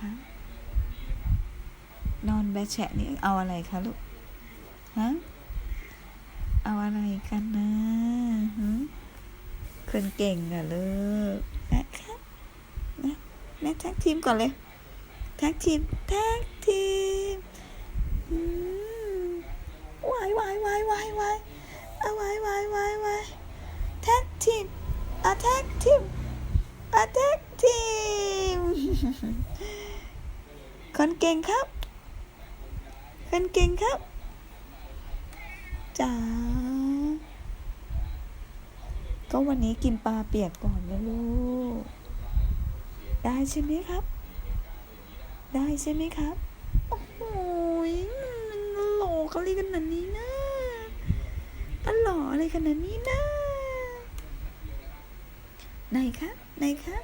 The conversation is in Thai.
คะ นอนแบะแฉะนี่เอาอะไรคะลูก ฮะ เอาอะไรกันนะฮะคนเก่งอะลูกนะคะนะแม่แท็กทีมก่อนเลยแท็กทีมแท็กทีมอืมวายวายวายวายวายเอาวายวายวายวายแท็กทีมอะแท็กทีมอะแท็กทีม คนเก่งครับ คนเก่งครับจ๋าก็วันนี้กินปลาเปียกก่อนนะลูก ได้ใช่ไหมครับ ได้ใช่ไหมครับ โอ้โหยมันหล่อเขาเลยขนาดนี้นะมันหล่ออะไรขนาดนี้นะไหนครับไหนครับ